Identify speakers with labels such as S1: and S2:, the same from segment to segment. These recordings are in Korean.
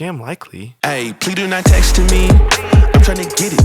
S1: scam likely.
S2: Hey, please do not text to me. I'm trying to get it.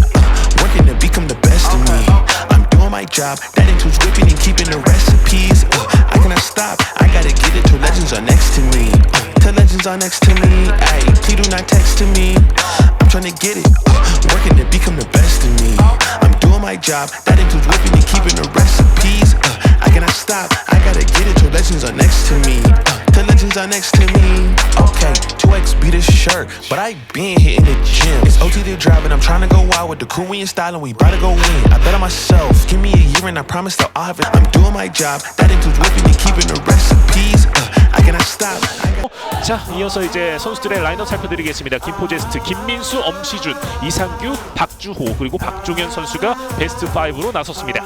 S2: Working to become the best of me. I'm doing my job. That includes whipping and keeping the recipes. Uh, I cannot stop. I gotta get it till legends are next to me. Uh, till legends are next to me. Hey, please do not text to me. I'm trying to get it. Uh, working to become the best of me. I'm doing my job. That includes whipping and keeping the recipes. Uh, I cannot stop. I gotta get it till legends are next to me. Uh, till legends are next to me. Okay, 2X beat this shirt, but I been hitting the gym. It's OTD driving, I'm trying to go out with the Korean style and we bout to go win. I bet on myself, give me a year and I promise that I'll have it. I'm doing my job, that includes whipping and keeping the recipes. Uh, I cannot stop.
S3: 자, 이어서 이제 선수들의 라인업 살펴드리겠습니다. 김포제스트, 김민수, 엄시준, 이상규, 박주호 그리고 박종현 선수가 베스트 5로 나섰습니다.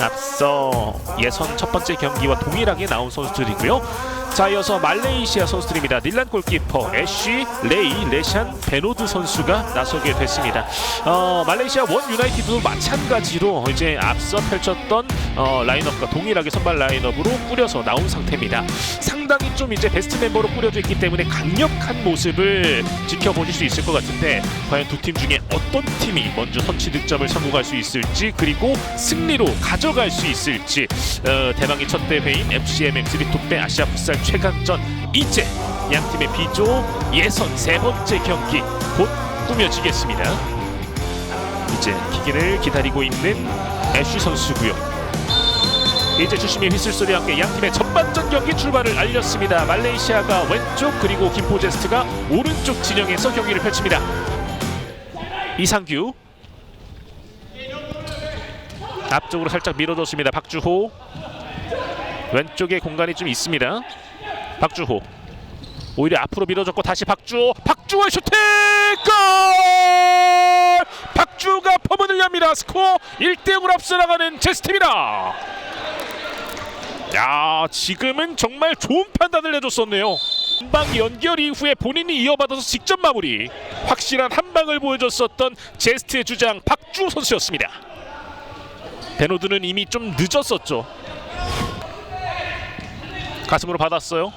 S3: 앞서 예선 첫 번째 경기와 동일하게 나온 선수들이고요. 자, 이어서 말레이시아 선수들입니다. 닐란 골키퍼, 애쉬, 레이, 레샨, 베노드 선수가 나서게 됐습니다. 어, 말레이시아 원 유나이티드도 마찬가지로 이제 앞서 펼쳤던 어, 라인업과 동일하게 선발 라인업으로 꾸려서 나온 상태입니다. 상당히 좀 이제 베스트 멤버로 꾸려져 있기 때문에 강력한 모습을 지켜보실 수 있을 것 같은데 과연 두 팀 중에 어떤 팀이 먼저 선취 득점을 성공할 수 있을지 그리고 승리로 가져갈 수 있을지 어, 대망의 첫 대회인 FCMX 리토페 아시아 풋살 최강전 이제 양 팀의 B조 예선 세 번째 경기 곧 꾸며지겠습니다. 이제 기기를 기다리고 있는 애쉬 선수고요. 이제 주심의 휘슬 소리와 함께 양 팀의 전반전 경기 출발을 알렸습니다. 말레이시아가 왼쪽 그리고 김포제스트가 오른쪽 진영에서 경기를 펼칩니다. 이상규 앞쪽으로 살짝 밀어줬습니다. 박주호 왼쪽에 공간이 좀 있습니다. 박주호 오히려 앞으로 밀어줬고 다시 박주호 박주호의 슈팅 골! 박주호가 포문을 엽니다. 스코어 1대0으로 앞서 나가는 제스팀이다. 야 지금은 정말 좋은 판단을 해줬었네요. 한방 연결 이후에 본인이 이어받아서 직접 마무리 확실한 한 방을 보여줬었던 제스트의 주장 박주호 선수였습니다. 베노드는 이미 좀 늦었었죠. 가슴으로 받았어요.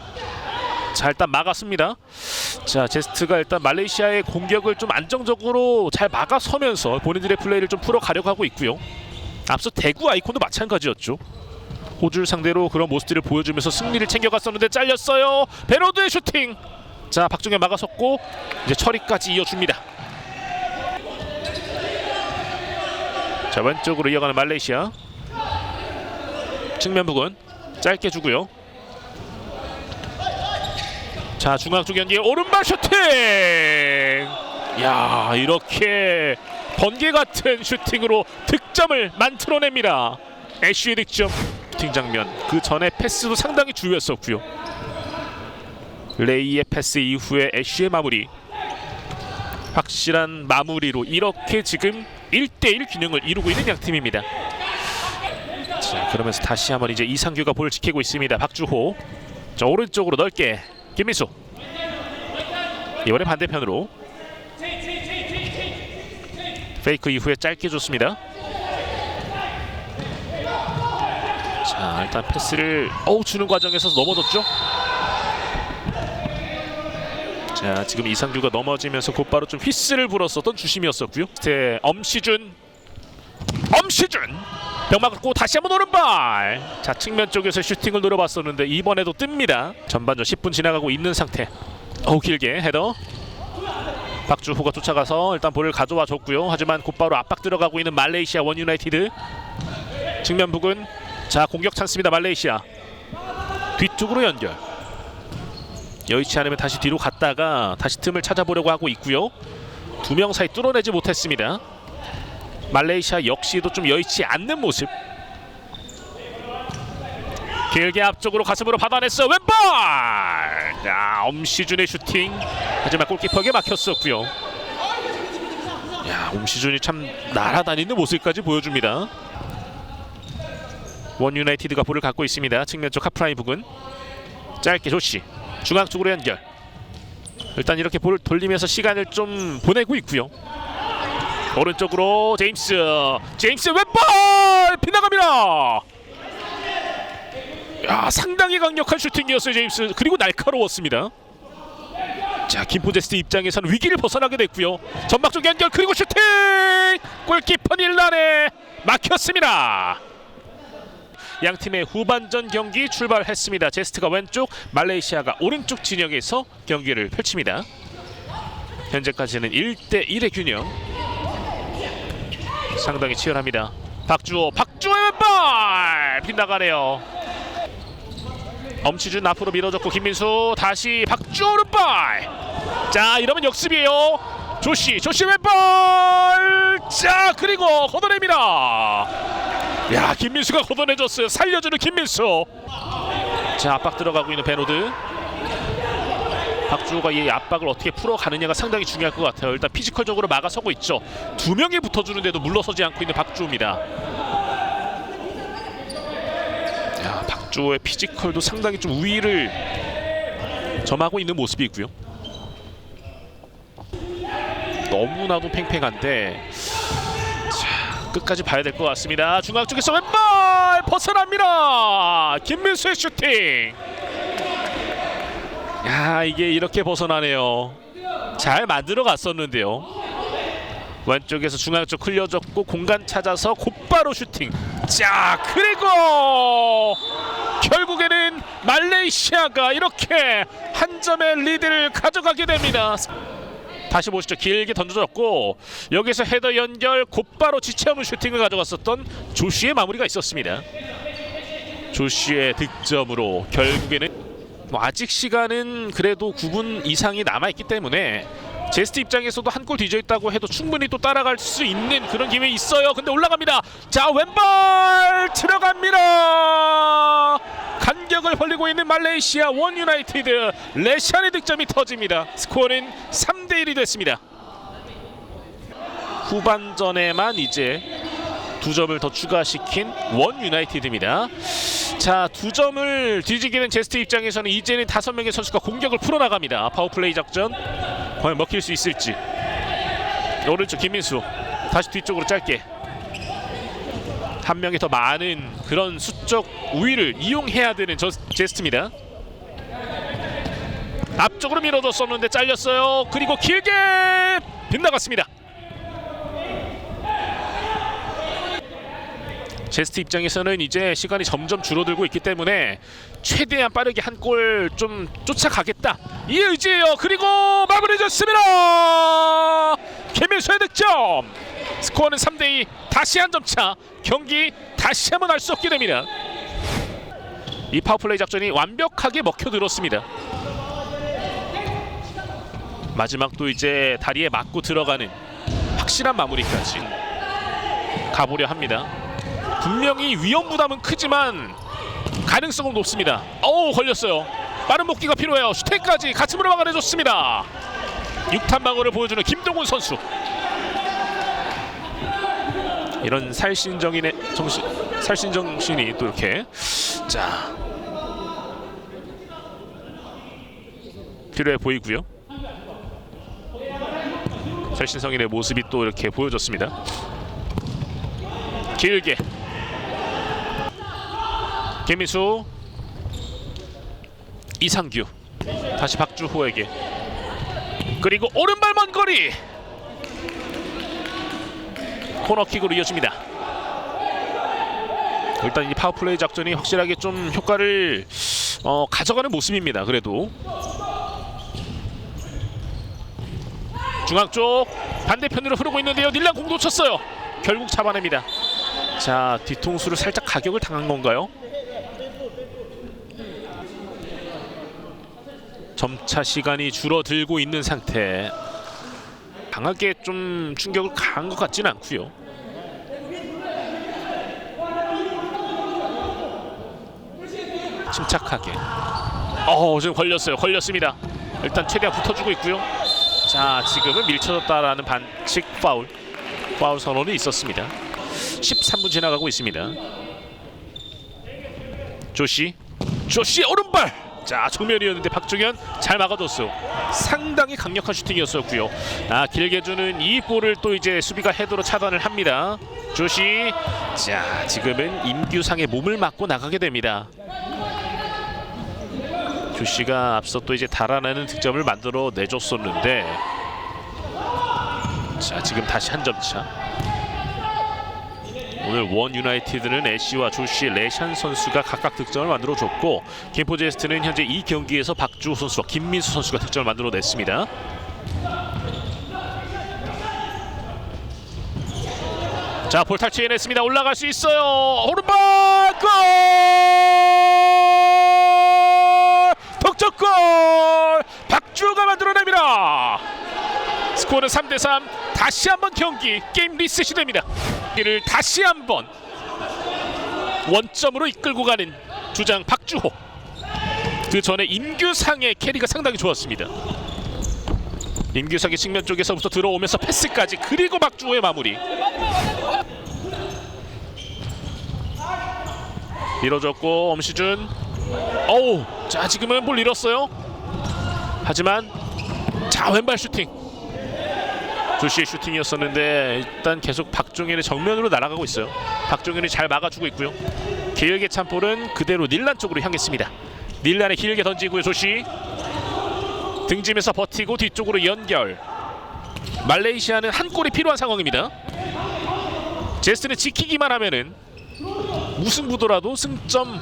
S3: 자 일단 막았습니다. 자 제스트가 일단 말레이시아의 공격을 좀 안정적으로 잘 막아서면서 본인들의 플레이를 좀 풀어가려고 하고 있고요. 앞서 대구 아이콘도 마찬가지였죠. 호주를 상대로 그런 모습들을 보여주면서 승리를 챙겨갔었는데 잘렸어요. 베로드의 슈팅. 자 박종현 막아섰고 이제 처리까지 이어줍니다. 자 왼쪽으로 이어가는 말레이시아. 측면 부근 짧게 주고요. 자 중앙 쪽 연계 오른발 슈팅. 야 이렇게 번개 같은 슈팅으로 득점을 만들어냅니다. 애쉬의 득점 슈팅 장면 그 전에 패스도 상당히 주요했었고요. 레이의 패스 이후에 애쉬의 마무리 확실한 마무리로 이렇게 지금 1대1 균형을 이루고 있는 양 팀입니다. 자 그러면서 다시 한번 이제 이상규가 볼을 지키고 있습니다. 박주호 자 오른쪽으로 넓게 김민수 이번에 반대편으로 페이크 이후에 짧게 줬습니다. 자 일단 패스를 어우 주는 과정에서 넘어졌죠. 자 지금 이상규가 넘어지면서 곧바로 좀 휘스를 불었었던 주심이었었고요. 네, 엄시준 엄시준 병 맞고 다시 한번 오른발. 자 측면 쪽에서 슈팅을 노려봤었는데 이번에도 뜹니다. 전반전 10분 지나가고 있는 상태. 어우 길게 헤더. 박주호가 쫓아가서 일단 볼을 가져와 줬고요. 하지만 곧바로 압박 들어가고 있는 말레이시아 원 유나이티드. 측면 부근. 자 공격 찬스입니다 말레이시아. 뒤쪽으로 연결. 여의치 않으면 다시 뒤로 갔다가 다시 틈을 찾아보려고 하고 있고요. 두 명 사이 뚫어내지 못했습니다 말레이시아 역시도 좀 여의치 않는 모습. 길게 앞쪽으로 가슴으로 받아냈어 왼발! 야 엄시준의 슈팅. 하지만 골키퍼에게 막혔었고요. 야 엄시준이 참 날아다니는 모습까지 보여줍니다. 원 유나이티드가 볼을 갖고 있습니다. 측면 쪽 하프라인 부근. 짧게 조시. 중앙 쪽으로 연결. 일단 이렇게 볼을 돌리면서 시간을 좀 보내고 있고요. 오른쪽으로 제임스 제임스 왼발 빗나갑니다. 야 상당히 강력한 슈팅이었어요 제임스 그리고 날카로웠습니다. 자 김포제스트 입장에서는 위기를 벗어나게 됐고요. 전막적 연결 그리고 슈팅 골키퍼 닐란에 막혔습니다. 양 팀의 후반전 경기 출발했습니다. 제스트가 왼쪽, 말레이시아가 오른쪽 진영에서 경기를 펼칩니다. 현재까지는 1대 1의 균형. 상당히 치열합니다. 박주호, 박주호의 왼발 빗나가네요. 엄치준 앞으로 밀어줬고 김민수 다시 박주호 오른발. 자 이러면 역습이에요. 조시, 조시 왼발. 자 그리고 걷어냅니다. 야 김민수가 걷어내줬어요. 살려주는 김민수. 자 압박 들어가고 있는 베노드. 박주호가 이 압박을 어떻게 풀어가느냐가 상당히 중요할 것 같아요. 일단 피지컬적으로 막아서고 있죠. 두 명이 붙어주는데도 물러서지 않고 있는 박주호입니다. 야, 박주호의 피지컬도 상당히 좀 우위를 점하고 있는 모습이고요. 너무나도 팽팽한데 자, 끝까지 봐야 될 것 같습니다. 중앙 쪽에서 왼발 벗어납니다. 김민수의 슈팅. 야 이게 이렇게 벗어나네요. 잘 만들어 갔었는데요. 왼쪽에서 중앙 쪽 흘려줬고 공간 찾아서 곧바로 슈팅. 자 그리고 결국에는 말레이시아가 이렇게 한 점의 리드를 가져가게 됩니다. 다시 보시죠. 길게 던져줬고 여기서 헤더 연결 곧바로 지체 없는 슈팅을 가져갔었던 조시의 마무리가 있었습니다. 조시의 득점으로 결국에는 뭐 아직 시간은 그래도 9분 이상이 남아 있기 때문에 제스트 입장에서도 한 골 뒤져 있다고 해도 충분히 또 따라갈 수 있는 그런 기회 있어요. 근데 올라갑니다. 자 왼발 들어갑니다. 간격을 벌리고 있는 말레이시아 원 유나이티드 레시안의 득점이 터집니다. 스코어는 3대 1이 됐습니다. 후반전에만 이제 두 점을 더 추가시킨 원 유나이티드입니다. 자, 두 점을 뒤지기는 제스트 입장에서는 이제는 다섯 명의 선수가 공격을 풀어나갑니다. 파워플레이 작전 과연 먹힐 수 있을지. 오른쪽 김민수 다시 뒤쪽으로 짧게 한 명이 더 많은 그런 수적 우위를 이용해야 되는 저 제스트입니다. 앞쪽으로 밀어줬었는데 잘렸어요. 그리고 길게 빗나갔습니다. 제스트 입장에서는 이제 시간이 점점 줄어들고 있기 때문에 최대한 빠르게 한 골 좀 쫓아가겠다 이 의지예요. 그리고 마무리 졌습니다. 김민수의 득점. 스코어는 3대2 다시 한 점 차. 경기 다시 한번 할수 없게 됩니다. 이 파워플레이 작전이 완벽하게 먹혀들었습니다. 마지막도 이제 다리에 맞고 들어가는 확실한 마무리까지 가보려 합니다. 분명히 위험 부담은 크지만 가능성은 높습니다. 어우 걸렸어요. 빠른 복귀가 필요해요. 슈팅까지 가슴으로 막아내줬습니다. 6탄 방어를 보여주는 김동훈 선수. 이런 살신정인의 정신, 살신 정신이 또 이렇게 자 필요해 보이고요. 살신성인의 모습이 또 이렇게 보여졌습니다. 길게 김민수 이상규 다시 박주호에게 그리고 오른발 먼 거리 코너킥으로 이어집니다. 일단 이 파워플레이 작전이 확실하게 좀 효과를 어, 가져가는 모습입니다. 그래도 중앙 쪽 반대편으로 흐르고 있는데요. 닐란 공 놓쳤어요. 결국 잡아냅니다. 자 뒤통수를 살짝 가격을 당한 건가요? 점차 시간이 줄어들고 있는 상태. 강하게 좀 충격을 가한 것 같지는 않고요. 침착하게. 어 지금 걸렸어요. 걸렸습니다. 일단 최대한 붙어주고 있고요. 자 지금은 밀쳐졌다라는 반칙 파울 파울 선언이 있었습니다. 13분 지나가고 있습니다. 조시 조시 오른발 자 정면이었는데 박종현 잘 막아줬어요. 상당히 강력한 슈팅이었었고요. 아 길게 주는 이 볼을 또 이제 수비가 헤드로 차단을 합니다. 조시 자 지금은 임규상의 몸을 맞고 나가게 됩니다. 주시가 앞서 또 이제 달아나는 득점을 만들어 내줬었는데 자 지금 다시 한 점 차. 오늘 원 유나이티드는 애쉬와 조시, 레샨 선수가 각각 득점을 만들어 줬고 김포 제스트는 현재 이 경기에서 박주호 선수와 김민수 선수가 득점을 만들어 냈습니다. 자, 볼 탈취해냈습니다. 올라갈 수 있어요. 오른발 골! 덕적골! 박주호가 만들어냅니다. 스코어는 3대 3. 다시 한번 경기 게임 리셋이 됩니다. 이를 다시 한번 원점으로 이끌고 가는 주장 박주호. 그 전에 임규상의 캐리가 상당히 좋았습니다. 임규상의 측면 쪽에서부터 들어오면서 패스까지 그리고 박주호의 마무리. 밀어줬고 엄시준. 어우, 자 지금은 볼 잃었어요. 하지만 자 왼발 슈팅. 조시의 슈팅이었었는데 일단 계속 박종현의 정면으로 날아가고 있어요. 박종현이 잘 막아주고 있고요. 길게 찬 볼은 그대로 닐란 쪽으로 향했습니다. 닐란에 길게 던지고요. 조시 등짐에서 버티고 뒤쪽으로 연결. 말레이시아는 한 골이 필요한 상황입니다. 제스트는 지키기만 하면은 무승 부더라도 승점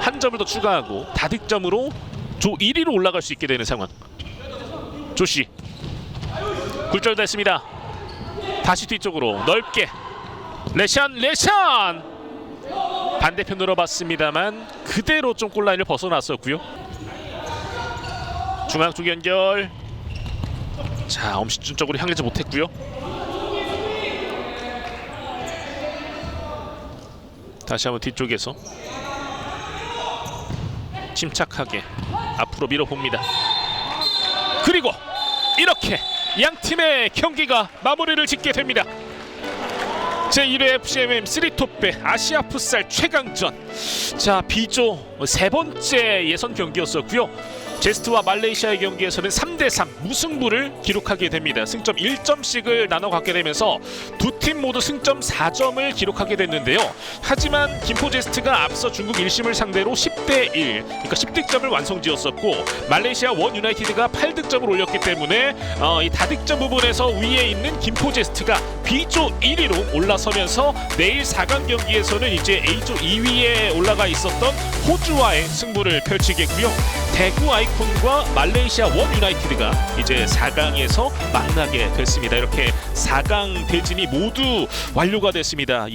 S3: 한 점을 더 추가하고 다득점으로 조 1위로 올라갈 수 있게 되는 상황. 조시 굴절됐습니다. 다시 뒤쪽으로 넓게 레샨 레샨 반대편 늘어봤습니다만 그대로 좀 골라인을 벗어났었고요. 중앙 쪽 연결 자 엄시준 쪽으로 향하지 못했고요. 다시 한번 뒤쪽에서 침착하게 앞으로 밀어봅니다. 그리고 이렇게 양 팀의 경기가 마무리를 짓게 됩니다. 제1회 FCMM 3톱배 아시아 풋살 최강전 자 B조 세 번째 예선 경기였었고요 제스트와 말레이시아의 경기에서는 3대3 무승부를 기록하게 됩니다 승점 1점씩을 나눠 갖게 되면서 두 팀 모두 승점 4점을 기록하게 됐는데요 하지만 김포 제스트가 앞서 중국 1심을 상대로 10대1 그러니까 10득점을 완성지었었고 말레이시아 원 유나이티드가 8득점을 올렸기 때문에 어, 이 다득점 부분에서 위에 있는 김포 제스트가 B조 1위로 올라서면서 내일 4강 경기에서는 이제 A조 2위에 올라가 있었던 호주와의 승부를 펼치겠고요. 대구 아이콘과 말레이시아 원 유나이티드가 이제 4강에서 만나게 됐습니다. 이렇게 4강 대진이 모두 완료가 됐습니다.